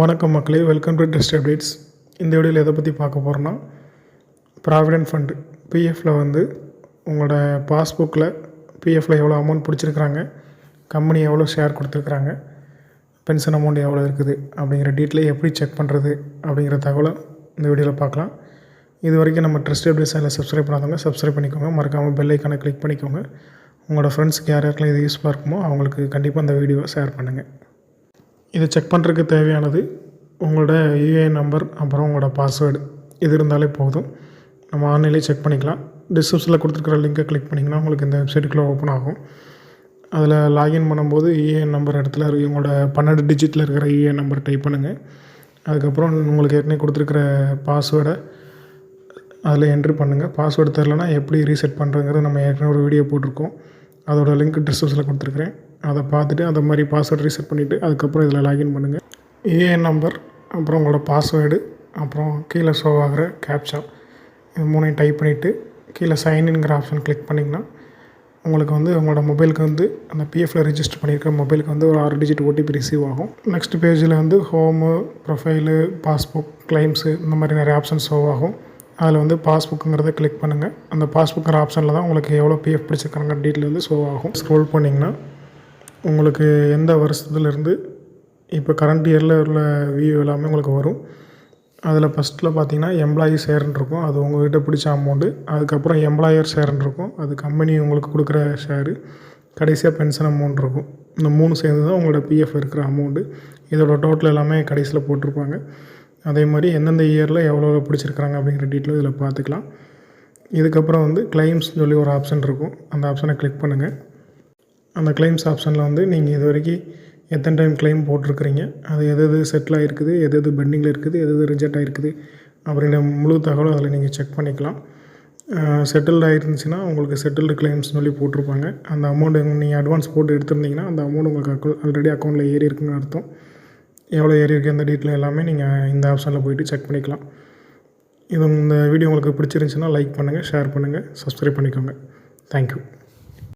வணக்கம் மக்களே welcome to test updates இந்த வீடியோவில் எதை பற்றி பார்க்க போகிறோன்னா ப்ராவிடென்ட் ஃபண்டு பிஎஃப்பில் வந்து உங்களோட பாஸ்புக்கில் பிஎஃப்பில் எவ்வளோ அமௌண்ட் பிடிச்சிருக்கிறாங்க கம்பெனி எவ்வளோ ஷேர் கொடுத்துருக்குறாங்க பென்ஷன் அமௌண்ட் எவ்வளோ இருக்குது அப்படிங்கிற டீட்டெயிலை எப்படி செக் பண்ணுறது அப்படிங்கிற தகவலை இந்த வீடியோவில் பார்க்கலாம். இது வரைக்கும் நம்ம ட்ரெஸ்ட் அப்டேட்ஸ் அதில் சப்ஸ்கிரைப் பண்ணாதவங்க சப்ஸ்கிரைப் பண்ணிக்கோங்க. மறக்காமல் பெல் ஐக்கானை கிளிக் பண்ணிக்கோங்க. உங்களோட ஃப்ரெண்ட்ஸ்க்கு யார் யாருக்கெல்லாம் இது யூஸ்ஃபுல்லாக இருக்குமோ அவங்களுக்கு கண்டிப்பாக இந்த வீடியோவை ஷேர் பண்ணுங்கள் இதை செக் பண்ணுறதுக்கு தேவையானது உங்களோட யூஏஎன் நம்பர் அப்புறம் உங்களோட பாஸ்வேர்டு இது இருந்தாலே போதும். நம்ம ஆன்லைன்லேயே செக் பண்ணிக்கலாம். டிஸ்கிரிப்ஷனில் கொடுத்துருக்குற லிங்கை கிளிக் பண்ணிங்கன்னா உங்களுக்கு இந்த வெப்சைட்டுக்குள்ளே ஓப்பன் ஆகும். அதில் லாகின் பண்ணும்போது யூஏஎன் நம்பர் இடத்துல இவங்களோட பன்னெண்டு டிஜிட்டில் இருக்கிற யூஏஎன் நம்பர் டைப் பண்ணுங்கள் அதுக்கப்புறம் உங்களுக்கு ஏற்கனவே கொடுத்துருக்குற பாஸ்வேர்டை அதில் என்ட்ரி பண்ணுங்கள் பாஸ்வேர்டு தெரிலனா எப்படி ரீசெட் பண்ணுறதுங்கிறது நம்ம ஏற்கனவே ஒரு வீடியோ போட்டிருக்கோம். அதோட லிங்க் டிஸ்கிரிப்ஷனில் கொடுத்துருக்குறேன். அதை பார்த்துட்டு அந்த மாதிரி பாஸ்வேர்டு ரீசெட் பண்ணிவிட்டு அதுக்கப்புறம் இதில் லாகின் பண்ணுங்கள் ஏஎன் நம்பர் அப்புறம் உங்களோட பாஸ்வேர்டு அப்புறம் கீழே ஷோ ஆகிற கேப்ஷா இது மூணையும் டைப் பண்ணிவிட்டு கீழே சைன்இன்ங்கிற ஆப்ஷன் கிளிக் பண்ணிங்கன்னா உங்களுக்கு வந்து உங்களோட மொபைலுக்கு வந்து அந்த பிஎஃப்ல ரிஜிஸ்டர் பண்ணியிருக்க மொபைலுக்கு வந்து ஒரு ஆறு டிஜிட் ஓடிபி ரிசீவ் ஆகும். நெக்ஸ்ட் பேஜில் வந்து ஹோமு ப்ரொஃபைலு பாஸ்புக் கிளைம்ஸு இந்த மாதிரி நிறைய ஆப்ஷன்ஸ் ஷோ ஆகும். அதில் வந்து பாஸ்புக்குங்கிறத கிளிக் பண்ணுங்கள் அந்த பாஸ்புக்கிற ஆப்ஷனில் தான் உங்களுக்கு எவ்வளோ பிஎஃப் பிடிச்சிருக்காங்க டீட்டெயில் வந்து ஷோ ஆகும். ஸ்க்ரோல் பண்ணிங்கன்னா உங்களுக்கு எந்த வருஷத்துலேருந்து இப்போ கரண்ட் இயரில் உள்ள வியூ எல்லாமே உங்களுக்கு வரும். அதில் ஃபஸ்ட்டில் பார்த்தீங்கன்னா எம்ப்ளாயி ஷேர்னு இருக்கும். அது உங்கள்கிட்ட பிடிச்ச அமௌண்ட்டு அதுக்கப்புறம் எம்ப்ளாயர் ஷேர்னு இருக்கும். அது கம்பெனி உங்களுக்கு கொடுக்குற ஷேரு கடைசியாக பென்ஷன் அமௌண்ட் இருக்கும். இந்த மூணு சேர்ந்து தான் உங்களோட பிஎஃப் இருக்கிற அமௌண்ட்டு இதோட டோட்டல் எல்லாமே கடைசியில் போட்டிருப்பாங்க. அதே மாதிரி எந்தெந்த இயரில் எவ்வளோ பிடிச்சிருக்கிறாங்க அப்படிங்கிற டீட்டெயில் இதில் பார்த்துக்கலாம். இதுக்கப்புறம் வந்து கிளைம்ஸ்னு சொல்லி ஒரு ஆப்ஷன் இருக்கும். அந்த ஆப்ஷனை கிளிக் பண்ணுங்கள் அந்த கிளைம்ஸ் ஆப்ஷனில் வந்து நீங்கள் இது வரைக்கும் எத்தனை டைம் கிளைம் போட்டிருக்கிறீங்க? அது எது எது செட்டில் ஆகிருக்குது எது எது பெண்டிங்கில் இருக்குது? எது எது ரிஜெக்ட் ஆகிருக்குது அப்படின்ற முழு தகவலும் அதில் நீங்கள் செக் பண்ணிக்கலாம். செட்டில்டு ஆகிருந்துச்சுன்னா உங்களுக்கு செட்டில்டு கிளைம்ஸ்னு சொல்லி போட்டிருப்பாங்க. அந்த அமௌண்ட் நீங்கள் அட்வான்ஸ் போட்டு எடுத்திருந்தீங்கன்னா அந்த அமௌண்ட் உங்களுக்கு அக்கௌ ஆல்ரெடி அக்கௌண்ட்டில் ஏறி இருக்குன்னு அர்த்தம். எவ்வளோ ஏறி இருக்குது அந்த டீட்டெயில் எல்லாமே நீங்கள் இந்த ஆப்ஷனில் போயிட்டு செக் பண்ணிக்கலாம். இது இந்த வீடியோ உங்களுக்கு பிடிச்சிருந்துச்சுன்னா லைக் பண்ணுங்கள் ஷேர் பண்ணுங்கள் சப்ஸ்கிரைப் பண்ணிக்கோங்க. தேங்க்யூ